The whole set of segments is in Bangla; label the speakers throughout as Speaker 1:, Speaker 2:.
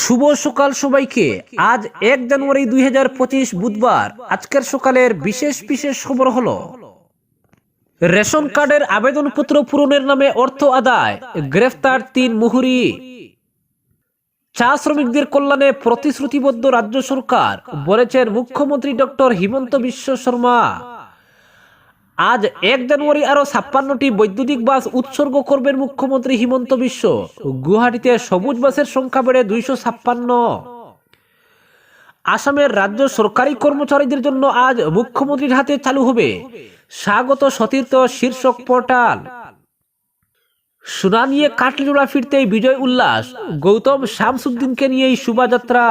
Speaker 1: শুভ সকাল সবাইকে। আজ এক জানুয়ারি দুই হাজার পঁচিশ বুধবার। আজকের সকালের বিশেষ বিশেষ খবর হলো, রেশন কার্ডের আবেদনপত্র পূরণের নামে অর্থ আদায়, গ্রেফতার তিন মুহুরি। চা শ্রমিকদের কল্যাণে প্রতিশ্রুতিবদ্ধ রাজ্য সরকার, বলেছেন মুখ্যমন্ত্রী ডক্টর হিমন্ত বিশ্ব শর্মা। আজ এক জানুয়ারি আরও ছাপ্পান্নটি বৈদ্যুতিক বাস উৎসর্গ করবেন মুখ্যমন্ত্রী হিমন্ত বিশ্ব। গুয়াহাটিতে সবুজ বাসের সংখ্যা বেড়ে দুইশো ছাপ্পান্ন। আসামের রাজ্য সরকারি কর্মচারীদের জন্য আজ মুখ্যমন্ত্রীর হাতে চালু হবে স্বাগত সতীর্থ শীর্ষক পোর্টাল। সুনা নিয়ে কাটলিজোড়া ফিরতেই বিজয় উল্লাস, গৌতম শামসুদ্দিনকে নিয়েই শোভাযাত্রা।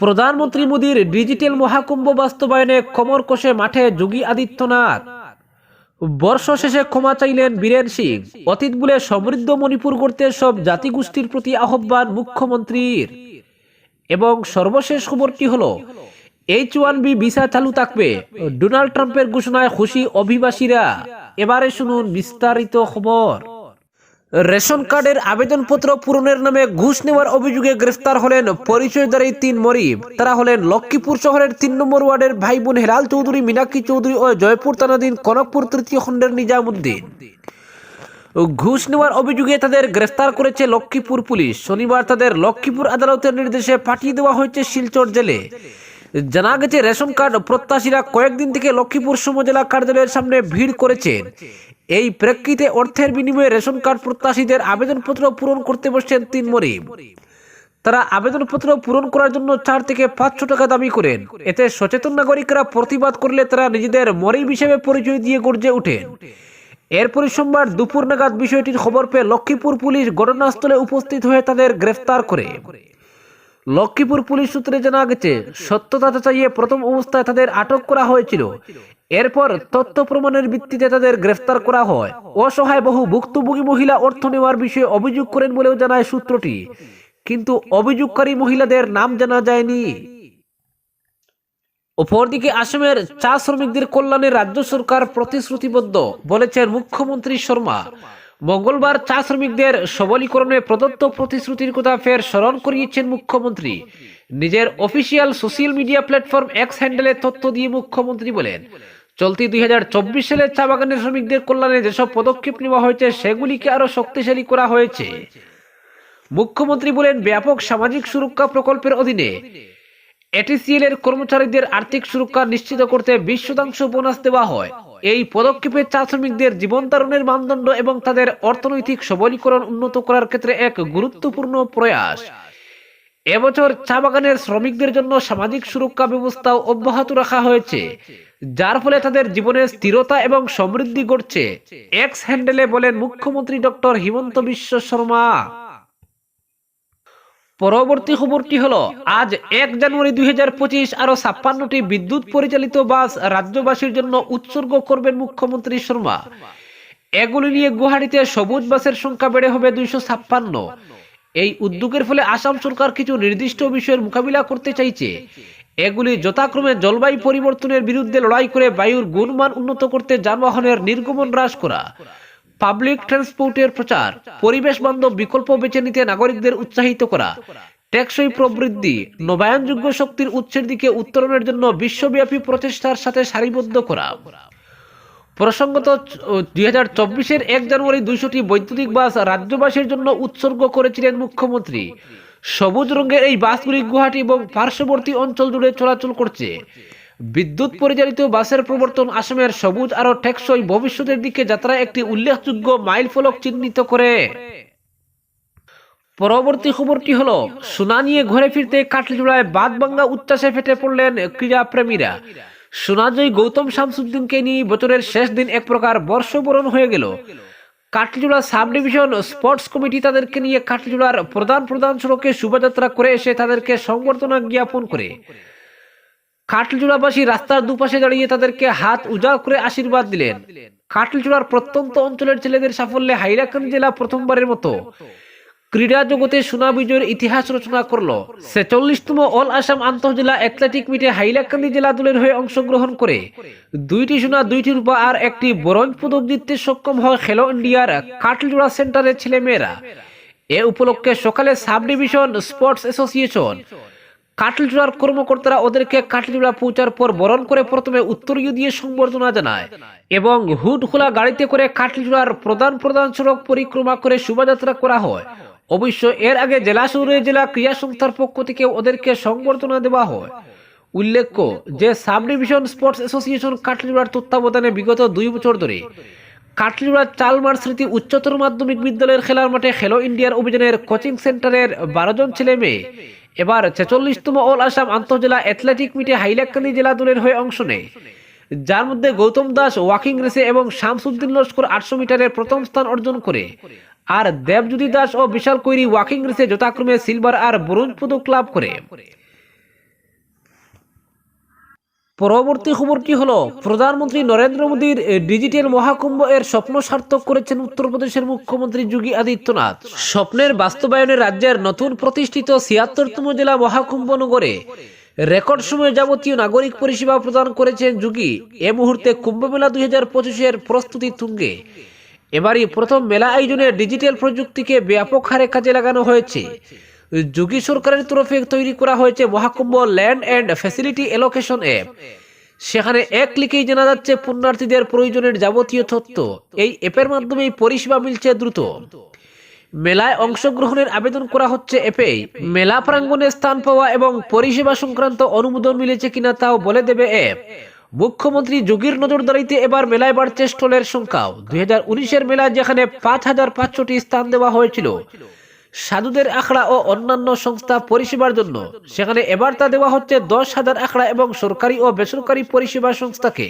Speaker 1: প্রধানমন্ত্রী মোদীর ডিজিটাল মহাকুম্ভ বাস্তবায়নে কমর কষে মাঠে যোগী আদিত্যনাথ। বর্ষ শেষে ক্ষমা চাইলেন বীরেন সিং। অতীত বলে সমৃদ্ধ মণিপুর গড়তে সব জাতিগোষ্ঠীর প্রতি আহ্বান মুখ্যমন্ত্রীর। এবং সর্বশেষ খবরটি হলো, এইচ ওয়ান বি ভিসা চালু থাকবে। ডোনাল্ড ট্রাম্পের ঘোষণায় খুশি অভিবাসীরা। এবারে শুনুন বিস্তারিত খবর। রেশন কার্ডের আবেদনপত্র পূরণের নামে ঘুষ নেওয়ার অভিযোগে গ্রেফতার হলেন পরিচয়দারী তিন মরিব। তারা হলেন লক্ষ্মীপুর শহরের তিন নম্বর ওয়ার্ডের ভাই বোন হেলাল চৌধুরী, মীনাক্ষী চৌধুরী ও জয়পুর তানাদিন কনকপুর তৃতীয় খণ্ডের নিজামুদ্দিন। ঘুষ নেওয়ার অভিযোগে তাদের গ্রেফতার করেছে লক্ষ্মীপুর পুলিশ। শনিবার তাদের লক্ষ্মীপুর আদালতের নির্দেশে পাঠিয়ে দেওয়া হয়েছে শিলচর জেলে। জানা গেছে, রেশন কার্ড প্রত্যাশীরা কয়েকদিন থেকে লক্ষ্মীপুর সমজেলা কার্যালয়ের সামনে ভিড় করেছেন। এই প্রেক্ষিতে অর্থের বিনিময়ে রেশন কার্ড প্রত্যাশীদের আবেদনপত্র পূরণ করতে বসছেন তিন মরিম। তারা আবেদনপত্র পূরণ করার জন্য চার থেকে পাঁচশো টাকা দাবি করেন। এতে সচেতন নাগরিকরা প্রতিবাদ করলে তারা নিজেদের মরিম হিসেবে পরিচয় দিয়ে গর্জে ওঠেন। এরপরই সোমবার দুপুর নাগাদ বিষয়টির খবর পেয়ে লক্ষ্মীপুর পুলিশ ঘটনাস্থলে উপস্থিত হয়ে তাদের গ্রেফতার করে। লক্ষ্মীপুর পুলিশ সূত্রে জানা গেছে, সত্যতা যাচাইয়ে প্রথম অবস্থায় তাদের আটক করা হয়েছিল। এরপর তথ্য প্রমাণের ভিত্তিতে তাদের গ্রেফতার করা হয়। অসহায় বহু ভুক্তভোগী মহিলা অর্থ নেওয়ার বিষয়ে অভিযোগ করেন বলেও জানায় সূত্রটি। কিন্তু অভিযোগকারী মহিলাদের নাম জানা যায়নি। অপরদিকে আসামের চা শ্রমিকদের কল্যাণে রাজ্য সরকার প্রতিশ্রুতিবদ্ধ, বলেছেন মুখ্যমন্ত্রী শর্মা। মঙ্গলবার চা শ্রমিকদের সবলীকরণে প্রদত্ত প্রতিশ্রুতির কথা ফের স্মরণ করিয়েছেন মুখ্যমন্ত্রী। নিজের official social media platform X হ্যান্ডেলে তথ্য দিয়ে মুখ্যমন্ত্রী বলেন চলতি দুই সালে চা বাগানের শ্রমিকদের কল্যাণে যেসব পদক্ষেপ নেওয়া হয়েছে, সেগুলিকে আরও শক্তিশালী করা হয়েছে। মুখ্যমন্ত্রী বলেন, ব্যাপক সামাজিক সুরক্ষা প্রকল্পের অধীনে এটিসিএল এর কর্মচারীদের আর্থিক সুরক্ষা নিশ্চিত করতে বিশ শতাংশ বোনাস দেওয়া হয়। এই পদক্ষেপে চা শ্রমিকদের জীবন ধারণের মানদণ্ড এবং তাদের অর্থনৈতিক সবলীকরণ উন্নত করার ক্ষেত্রে এক গুরুত্বপূর্ণ প্রয়াস। এবছর চা বাগানের শ্রমিকদের জন্য সামাজিক সুরক্ষা ব্যবস্থাও অব্যাহত রাখা হয়েছে। যার ফলে তাদের জীবনের স্থিরতা এবং সমৃদ্ধি ঘটছে। এক্স হ্যান্ডেলে বলেন মুখ্যমন্ত্রী ডক্টর হিমন্ত বিশ্ব শর্মা। পরবর্তী খবরটি হলো, আজ এক জানুয়ারি দুই হাজার পঁচিশ আরও ছাপ্পান্নটি বিদ্যুৎ পরিচালিত বাস রাজ্যবাসীর জন্য উৎসর্গ করবেন মুখ্যমন্ত্রী শর্মা। এগুলি নিয়ে গুয়াহাটিতে সবুজ বাসের সংখ্যা বেড়ে হবে দুইশো ছাপ্পান্ন। এই উদ্যোগের ফলে আসাম সরকার কিছু নির্দিষ্ট বিষয়ের মোকাবিলা করতে চাইছে। এগুলি যথাক্রমে জলবায়ু পরিবর্তনের বিরুদ্ধে লড়াই করে বায়ুর গুণমান উন্নত করতে যানবাহনের নির্গমন হ্রাস করা। পাবলিক ট্রান্সপোর্টের প্রচার, পরিবেশ বান্ধব বিকল্প বেছে নিতে নাগরিকদের উৎসাহিত করা। টেকসই প্রবৃদ্ধি, নবায়নযোগ্য শক্তির উৎসের দিকে উত্তরণের জন্য বিশ্বব্যাপী প্রচেষ্টার সাথে সারিবদ্ধ করা। প্রসঙ্গত দুই হাজার চব্বিশের এক জানুয়ারি দুইশোটি বৈদ্যুতিক বাস রাজ্যবাসীর জন্য উৎসর্গ করেছিলেন মুখ্যমন্ত্রী। সবুজ রঙের এই বাসগুলি গুয়াহাটি এবং পার্শ্ববর্তী অঞ্চল জুড়ে চলাচল করছে। বিদ্যুৎ পরিচালিত বাসের প্রবর্তন আসামের সবুজ আরও টেকসই ভবিষ্যতের দিকে যাত্রা একটি উল্লেখযোগ্য মাইল ফলক চিহ্নিত করে। পরবর্তী খবরটি হলো সোনা নিয়ে ঘরে ফিরতে কাটলিজোড়ায় বাদ বাঙ্গা উচ্ছ্বাসে ফেটে পড়লেন ক্রীড়া প্রেমীরা সোনাজয়ী গৌতম শামসুদ্দিনকে নিয়ে বছরের শেষ দিন এক প্রকার বর্ষবরণ হয়ে গেল। Katlijora sub division sports committee তাদেরকে নিয়ে কাটলিজোড়ার প্রধান প্রধান সড়কে শোভাযাত্রা করে এসে তাদেরকে সংবর্ধনা জ্ঞাপন করে। কাটলিজোড়াবাসী রাস্তার দুপাশে দাঁড়িয়ে তাদেরকে হাত উজাড় করে আশীর্বাদ দিলেন। কাটলিজোড়ার প্রত্যন্ত অঞ্চলের ছেলেদের সাফল্যে হাইলাকান্দি জেলা প্রথমবারের মতো। ক্রীড়া জগতে সোনা বিজয়ের ইতিহাস রচনা করল। ছেচল্লিশতম অল আসাম আন্তঃজেলা অ্যাথলেটিক মিটে হাইলাকান্দি জেলা দলের হয়ে অংশগ্রহণ করে। দুইটি সোনা, দুইটি রূপা আর একটি ব্রোঞ্জ পদক জিততে সক্ষম হয় খেলো ইন্ডিয়ার কাটলজোড়া সেন্টারের ছেলেমেয়েরা। এ উপলক্ষে সকালে সাব ডিভিশন স্পোর্টস অ্যাসোসিয়েশন কাটলিচুড়ার কর্মকর্তারা ওদেরকে কাটলিচুড়া পৌঁছার পর বরণ করে প্রথমে উত্তরীয় দিয়ে সংবর্ধনা জানায় এবং হুড খোলা গাড়িতে করে কাটলিচুড়ার প্রধান প্রধান সড়ক পরিক্রমা করে শোভাযাত্রা করা হয়। অবশ্য এর আগে জেলা শহরে জেলা ক্রীড়া সংস্থার পক্ষ থেকে ওদেরকে সংবর্ধনা দেওয়া হয়। উল্লেখ্য যে সাব ডিভিশন স্পোর্টস অ্যাসোসিয়েশন কাটলিচুড়ার তত্ত্বাবধানে বিগত দুই বছর ধরে কাটলিড়া চালমার স্মৃতি উচ্চতর মাধ্যমিক বিদ্যালয়ের খেলার মাঠে খেলো ইন্ডিয়ার অভিযানের কোচিং সেন্টারের বারো জন ছেলে মেয়ে। এবার ছেচল্লিশতম অল আসাম আন্তঃজেলা অ্যাথলেটিক মিটে হাইলাকান্দি জেলা দলের হয়ে অংশ নেয়। যার মধ্যে গৌতম দাস, ওয়াকিং রেসে এবং শামসুদ্দিন লস্কর আটশো মিটারের প্রথম স্থান অর্জন করে। আর দেবজ্যোতি দাস ও বিশাল কৈরি ওয়াকিং রেসে যথাক্রমে সিলভার আর ব্রোঞ্জ পদক লাভ করে। পরবর্তী খবরটি হলো? প্রধানমন্ত্রী নরেন্দ্র মোদীর ডিজিটাল মহাকুম্ভ এর স্বপ্ন সার্থক করেছেন উত্তরপ্রদেশের মুখ্যমন্ত্রী যোগী আদিত্যনাথ। স্বপ্নের বাস্তবায়নে রাজ্যের নতুন প্রতিষ্ঠিত ছিয়াত্তরতম জেলা মহাকুম্ভ নগরে রেকর্ড সময়ে যাবতীয় নাগরিক পরিষেবা প্রদান করেছেন যোগী। এ মুহূর্তে কুম্ভমেলা দুই হাজার পঁচিশের প্রস্তুতি তুঙ্গে। এবারই প্রথম মেলা আয়োজনে ডিজিটাল প্রযুক্তিকে ব্যাপক হারে কাজে লাগানো হয়েছে। যোগী সরকারের তরফে তৈরি করা হয়েছে Mahakumbh land and facility allocation app সেখানে এক ক্লিকেই জানা যাচ্ছে পুণ্যার্থীদের প্রয়োজনের যাবতীয় তথ্য। এই অ্যাপের মাধ্যমেই পরিষেবা মিলছে দ্রুত। মেলায় অংশগ্রহণের আবেদন করা হচ্ছে অ্যাপেই। মেলা প্রাঙ্গণে স্থান পাওয়া এবং পরিষেবা সংক্রান্ত অনুমোদন মিলেছে কিনা তাও বলে দেবে অ্যাপ মুখ্যমন্ত্রী যোগীর নজরদারিতে এবার মেলায় বাড়ছে স্টলের সংখ্যাও দুই হাজার উনিশের মেলায় যেখানে পাঁচ হাজার পাঁচশোটি স্থান দেওয়া হয়েছিল, সাধুদের আখড়া ও অন্যান্য সংস্থা পরিষেবার জন্য। সেখানে এবার তা দেওয়া হচ্ছে দশ হাজার আখড়া এবং সরকারি ও বেসরকারি পরিষেবা সংস্থাকে।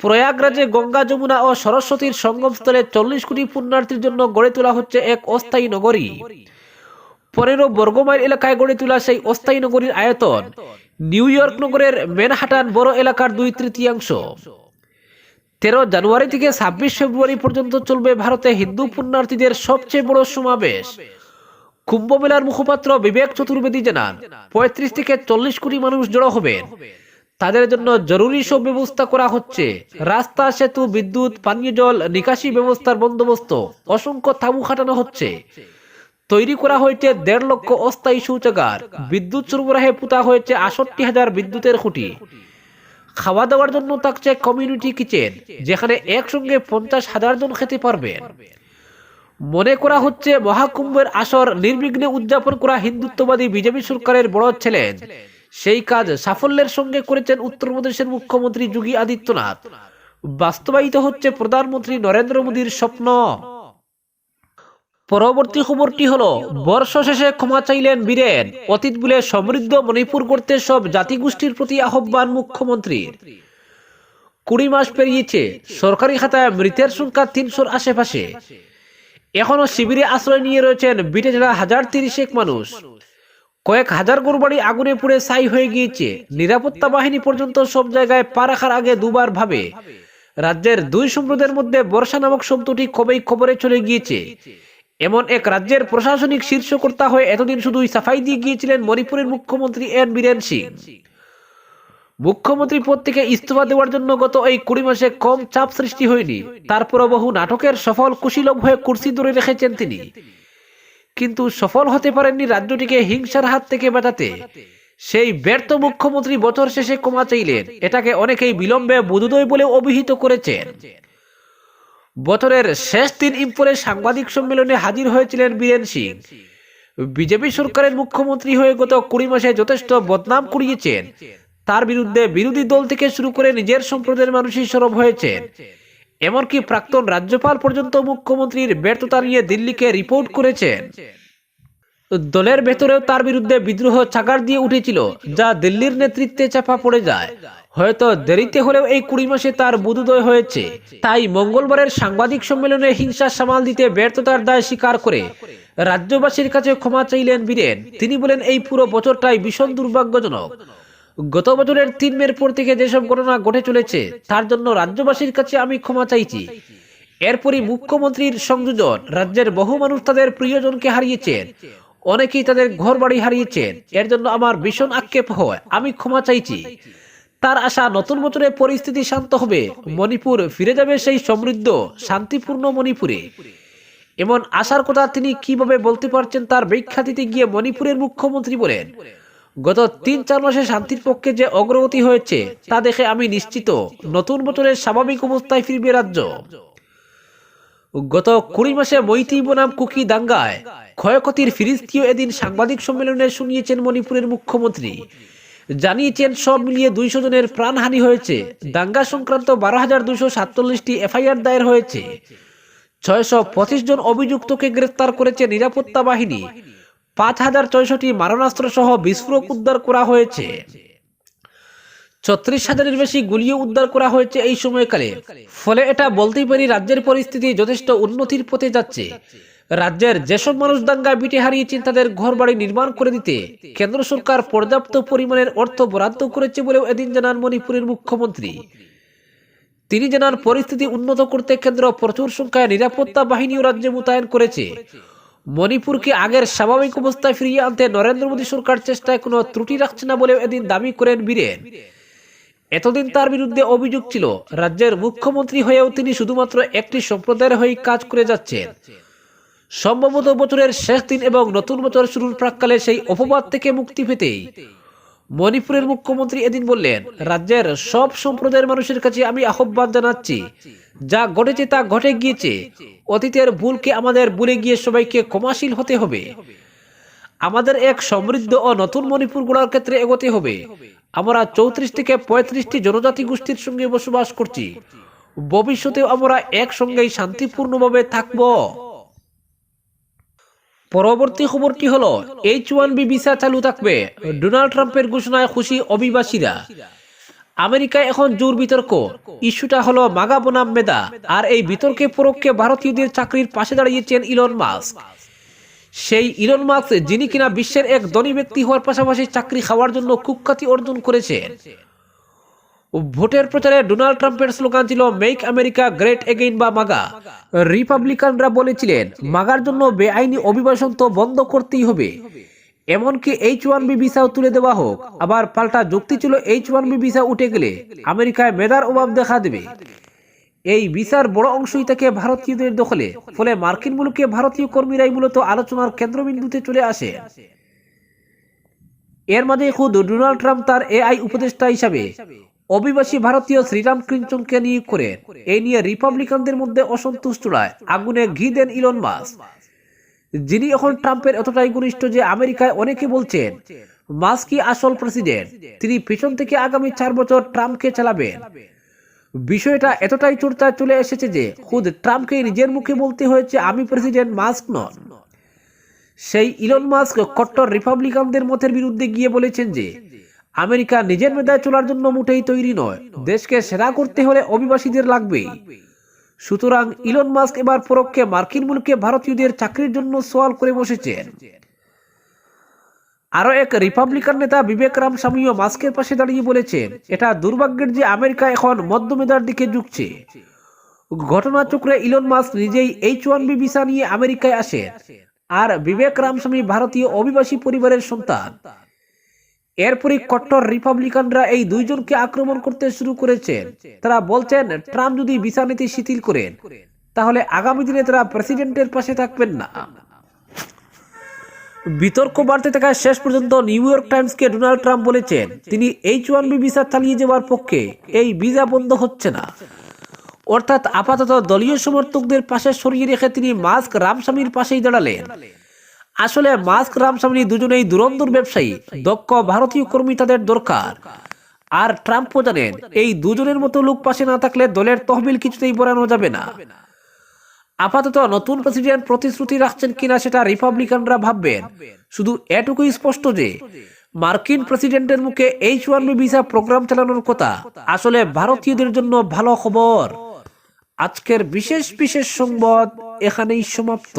Speaker 1: প্রয়াগরাজে গঙ্গা যমুনা ও সরস্বতীর সঙ্গমস্থলে চল্লিশ কোটি পুণ্যার্থীর জন্য গড়ে তোলা হচ্ছে এক অস্থায়ী নগরী। পনেরো বর্গমাইল এলাকায় গড়ে তোলা সেই অস্থায়ী নগরীর আয়তন নিউ ইয়র্ক নগরের ম্যানহাটান বড় এলাকার দুই তৃতীয়াংশ। তেরো জানুয়ারি থেকে ছাব্বিশ ফেব্রুয়ারি পর্যন্ত চলবে ভারতে হিন্দু পুণ্যার্থীদের সবচেয়ে বড় সমাবেশ। কুম্ভ মেলার মুখপাত্র বিবেক চতুর্বেদী জানান, পঁয়ত্রিশ থেকে চল্লিশ কোটি মানুষ জড়ো হবেন। তাদের জন্য জরুরি সব ব্যবস্থা করা হচ্ছে। রাস্তা, সেতু, বিদ্যুৎ, পানীয় জল, নিকাশি ব্যবস্থার বন্দোবস্ত, অসংখ্য তাঁবু খাটানো হচ্ছে। তৈরি করা হয়েছে দেড় লক্ষ অস্থায়ী শৌচাগার, বিদ্যুৎ সরবরাহে পুতা হয়েছে আষট্টি হাজার বিদ্যুতের খুঁটি। খাওয়া দাওয়ার জন্য থাকছে কমিউনিটি কিচেন যেখানে একসঙ্গে পঞ্চাশ হাজার জন খেতে পারবেন মনে করা হচ্ছে মহাকুম্ভের আসর নির্বিঘ্নে উদযাপন করা হিন্দুত্ববাদী বিজেপি সরকারের বড় চ্যালেঞ্জ সেই কাজ সাফল্যের সঙ্গে করেছেন উত্তরপ্রদেশের মুখ্যমন্ত্রী যোগী আদিত্যনাথ। বাস্তবায়িত হচ্ছে প্রধানমন্ত্রী নরেন্দ্র মোদীর স্বপ্ন। পরবর্তী খবরটি হলো বর্ষ শেষে ক্ষমা চাইলেন বীরেন। অতীত বলে সমৃদ্ধ মণিপুর করতে সব জাতিগোষ্ঠীর প্রতি আহ্বান মুখ্যমন্ত্রীর। কুড়ি মাস পেরিয়েছে, সরকারি খাতায় মৃতের সংখ্যা তিনশোর আশেপাশে। এখনও শিবিরে আশ্রয় নিয়ে রয়েছেন বিটে জেলা হাজার তিরিশেক মানুষ। কয়েক হাজার গরুবাড়ি আগুনে পুড়ে ছাই হয়ে গিয়েছে। নিরাপত্তা বাহিনী পর্যন্ত সব জায়গায় পা রাখার আগে দুবার ভাবে। রাজ্যের দুই সম্প্রদায়ের মধ্যে বর্ষা নামক শব্দটি কবেই খবরে চলে গিয়েছে। এমন এক রাজ্যের প্রশাসনিক শীর্ষকর্তা হয়ে এতদিন শুধুই সাফাই দিয়ে গিয়েছিলেন মণিপুরের মুখ্যমন্ত্রী এন বীরেন সিং। মুখ্যমন্ত্রী পদ থেকে ইস্তফা দেওয়ার জন্য গত এই কুড়ি মাসে কম চাপ সৃষ্টি হয়নি। তারপরও বহু নাটকের সফল কুশীলভ হয়ে কুর্সি ধরে রেখেছেন তিনি। কিন্তু সফল হতে পারেননি রাজ্যটিকে হিংসার হাত থেকে বাঁচাতে। সেই ব্যর্থ মুখ্যমন্ত্রী বছর শেষে ক্ষমা চাইলেন। এটাকে অনেকেই বিলম্বে বুধুদয় বলে অভিহিত করেছেন। বছরের শেষ দিন ইম্পোরে সাংবাদিক সম্মেলনে হাজির হয়েছিলেন বীরেন সিং। বিজেপি সরকারের মুখ্যমন্ত্রী হয়ে গত কুড়ি মাসে যথেষ্ট বদনাম কুড়িয়েছেন। তার বিরুদ্ধে বিরোধী দল থেকে শুরু করে নিজের সম্প্রদায়ের মানুষই সরব হয়েছেন। এমনকি প্রাক্তন রাজ্যপাল পর্যন্ত মুখ্যমন্ত্রীর ব্যর্থতা নিয়ে দিল্লিকে রিপোর্ট করেছেন। দলের ভেতরেও তার বিরুদ্ধে বিদ্রোহ ছাগার দিয়ে উঠেছিল, যা দিল্লির নেতৃত্বে চাপা পড়ে যায়। হয়তো দেরিতে হলেও এই কুড়ি মাসে তার বুধোদয় হয়েছে। তাই মঙ্গলবারের সাংবাদিক সম্মেলনে হিংসা সামাল দিতে ব্যর্থতার দায় স্বীকার করে রাজ্যবাসীর কাছে ক্ষমা চাইলেন বীরেন। তিনি বলেন, এই পুরো বছরটাই ভীষণ দুর্ভাগ্যজনক। গত বছরের তিন মের পর থেকে যেসব ঘটনা ঘটে চলেছে, তার জন্য রাজ্যবাসীর কাছে আমি ক্ষমা চাইছি। এরপরই মুখ্যমন্ত্রীর সংযোজন, রাজ্যের বহু মানুষ তাদের প্রিয়জনকে হারিয়েছেন। অনেকেই তাদের ঘর বাড়ি হারিয়েছেন। এর জন্য আমার ভীষণ আক্ষেপ হয়। আমি ক্ষমা চাইছি। তার আশা নতুন বছরে পরিস্থিতি শান্ত হবে। মণিপুর ফিরে যাবে সেই সমৃদ্ধ, শান্তিপূর্ণ মণিপুরে। এমন আশার কথা তিনি কীভাবে বলতে পারছেন তার ব্যাখ্যা দিতে গিয়ে মণিপুরের মুখ্যমন্ত্রী বলেন, গত তিন চার মাসে শান্তির পক্ষে যে অগ্রগতি হয়েছে, তা দেখে আমি নিশ্চিত, নতুন বছরের স্বাভাবিক অবস্থায় ফিরবে রাজ্য। গত কুড়ি মাসে মৈতি বনাম কুকি দাঙ্গায় ক্ষয়ক্ষতির ফিরিস্তিও এদিন সাংবাদিক সম্মেলনে শুনিয়েছেন মণিপুরের মুখ্যমন্ত্রী। জানিয়েছেন, সব মিলিয়ে দুইশো জনের প্রাণহানি হয়েছে। দাঙ্গা সংক্রান্ত বারো হাজার দুইশো সাতচল্লিশটি এফআইআর দায়ের হয়েছে। ছয়শো পঁচিশ জন অভিযুক্তকে গ্রেফতার করেছে নিরাপত্তা বাহিনী। পাঁচ হাজার ছয়শটি মারণাস্ত্র সহ বিস্ফোরক উদ্ধার করা হয়েছে। ছত্রিশ হাজারের বেশি গুলিও উদ্ধার করা হয়েছে এই সময়কালে। ফলে এটা বলতেই পারি, রাজ্যের পরিস্থিতি যথেষ্ট উন্নতির পথে যাচ্ছে। রাজ্যের যেসব মানুষ দাঙ্গায় বিটে হারিয়েছেন তাদের ঘর বাড়ি নির্মাণ করে দিতে কেন্দ্র সরকার পর্যাপ্ত পরিমাণের অর্থ বরাদ্দ করেছে বলেও এদিন জানান মণিপুরের মুখ্যমন্ত্রী। তিনি জানান, পরিস্থিতি উন্নত করতে কেন্দ্র প্রচুর সংখ্যায় নিরাপত্তা বাহিনীও রাজ্যে মোতায়েন করেছে। মণিপুরকে আগের স্বাভাবিক অবস্থায় ফিরিয়ে আনতে নরেন্দ্র মোদী সরকার চেষ্টায় কোনো ত্রুটি রাখছে না বলেও এদিন দাবি করেন বীরেন। এতদিন তার বিরুদ্ধে অভিযোগ ছিল, রাজ্যের মুখ্যমন্ত্রী হয়েও তিনি শুধুমাত্র একটি সম্প্রদায়ের হয়ে কাজ করে যাচ্ছেন। সম্ভবত বছরের শেষ দিন এবং নতুন বছর শুরুর প্রাককালে সেই অপবাদ থেকে মুক্তি পেতেই। মণিপুরের মুখ্যমন্ত্রী এদিন বললেন, রাজ্যের সব সম্প্রদায়ের মানুষের কাছে আমি আহ্বান জানাচ্ছি, যা ঘটেছে তা ঘটে গিয়েছে। অতীতের ভুলকে আমাদের ভুলে গিয়ে সবাইকে ক্ষমাশীল হতে হবে। আমাদের এক সমৃদ্ধ ও নতুন মণিপুর গড়ার ক্ষেত্রে এগোতে হবে। আমরা চৌত্রিশ থেকে পঁয়ত্রিশটি জনজাতি গোষ্ঠীর সঙ্গে বসবাস করছি। ভবিষ্যতেও আমরা একসঙ্গেই শান্তিপূর্ণভাবে থাকব। পরবর্তী খবরটি হল? এইচ ওয়ান বি ভিসা চালু থাকবে। ডোনাল্ড ট্রাম্পের ঘোষণায় খুশি অভিবাসীরা। আমেরিকায় এখন জোর বিতর্ক। ইস্যুটা হলো মাগা বনাম মেদা। আর এই বিতর্কে পরোক্ষে ভারতীয়দের চাকরির পাশে দাঁড়িয়েছেন ইলন মাস্ক। সেই ইলন মাস্ক যিনি কিনা বিশ্বের এক ধনী ব্যক্তি হওয়ার পাশাপাশি চাকরি খাওয়ার জন্য কুখ্যাতি অর্জন করেছেন। ভোটের প্রচারে ডোনাল্ড ট্রাম্পের স্লোগান ছিল মেক আমেরিকা গ্রেট এগেইন বা মাগা। রিপাবলিকানরা বলেছিলেন, মাগার জন্য বেআইনি অভিবাসন তো বন্ধ করতেই হবে। এমনকি এইচ ওয়ান বি ভিসাও তুলে দেওয়া হোক। আবার পাল্টা যুক্তি ছিল এইচ ওয়ান বি ভিসা উঠে গেলে আমেরিকায় মেধার অভাব দেখা দেবে। এই ভিসার বড় অংশই থাকে ভারতীয়দের দখলে। ফলে মার্কিন মুলুকে ভারতীয় কর্মীরাই মূলত আলোচনার কেন্দ্রবিন্দুতে চলে আসে। এর মাঝে খুদ ডোনাল্ড ট্রাম্প তার এআই উপদেষ্টা হিসাবে অভিবাসী ভারতীয় শ্রীরাম ক্রিঞ্চনকে নিয়োগ করেন এই নিয়ে রিপাবলিকানদের মধ্যে অসন্তোষ চড়ায় আগুনে ঘি দেন ইলন মাস যিনি এখন ট্রাম্পের এতটাই ঘনিষ্ঠ যে আমেরিকায় অনেকে বলছেন মাস কি আসল প্রেসিডেন্ট? তিনি পিছন থেকে আগামী চার বছর ট্রাম্পকে চালাবেন। বিষয়টা এতটাই চর্চায় চলে এসেছে যে খুদ ট্রাম্পকে নিজের মুখে বলতে হয়েছে, আমি প্রেসিডেন্ট, মাস্ক নন। সেই ইলন মাস্ক কট্টর রিপাবলিকানদের মতের বিরুদ্ধে গিয়ে বলেছেন যে আমেরিকা নিজের মেধায় চলার জন্য মোটেই তৈরি নয়। দেশকে সেরা করতে হলে অভিবাসীদের লাগবেই। সুতরাং ইলন মাস্ক এবার পরোক্ষে মার্কিন মুলুকে ভারতীয়দের চাকরির জন্য সওয়াল করে বসেছেন। আরও এক রিপাবলিকান নেতা বিবেক রাম স্বামীও মাস্কের পাশে দাঁড়িয়ে বলেছেন, এটা দুর্ভাগ্যের যে আমেরিকা এখন মধ্যমেধার দিকে ঝুঁকছে। ঘটনাচক্রে ইলন মাস্ক নিজেই এইচ ওয়ান বি ভিসা নিয়ে আমেরিকায় আসেন। আর বিবেক রামস্বামী ভারতীয় অভিবাসী পরিবারের সন্তান। এরপরই কট্টর রিপাবলিকানরা এই দুইজনকে আক্রমণ করতে শুরু করেছেন তারা বলছেন, ট্রাম্প যদি ভিসা নীতি শিথিল করেন, তাহলে আগামী দিনে তারা প্রেসিডেন্টের পাশে থাকবেন না। বিতর্ক বাড়তে থাকা শেষ পর্যন্ত নিউ ইয়র্ক টাইমসকে ডোনাল্ড ট্রাম্প বলেছেন, তিনি এইচ ওয়ান বি ভিসা চালিয়ে যাওয়ার পক্ষে এই ভিসা বন্ধ হচ্ছে না। অর্থাৎ আপাতত দলীয় সমর্থকদের পাশে সরিয়ে রেখে তিনি মাস্ক রামস্বামীর পাশেই দাঁড়ালেন। আসলে মাস্ক রামস্বামী দুজনেই দুরন্দর ব্যবসায়ী, দক্ষ ভারতীয় কর্মী তাদের দরকার। আর ট্রাম্পও জানেন, এই দুজনের মতো লোক পাশে না থাকলে দলের তহবিল কিছুতেই বরানো যাবে না। আপাতত নতুন প্রেসিডেন্ট প্রতিশ্রুতি রাখছেন কিনা সেটা রিপাবলিকানরা ভাববেন। শুধু এটুকুই স্পষ্ট যে, মার্কিন প্রেসিডেন্টের মুখে এইচ ওয়ান ভিসা প্রোগ্রাম চালানোর কথা আসলে ভারতীয়দের জন্য ভালো খবর। আজকের বিশেষ বিশেষ সংবাদ এখানেই সমাপ্ত।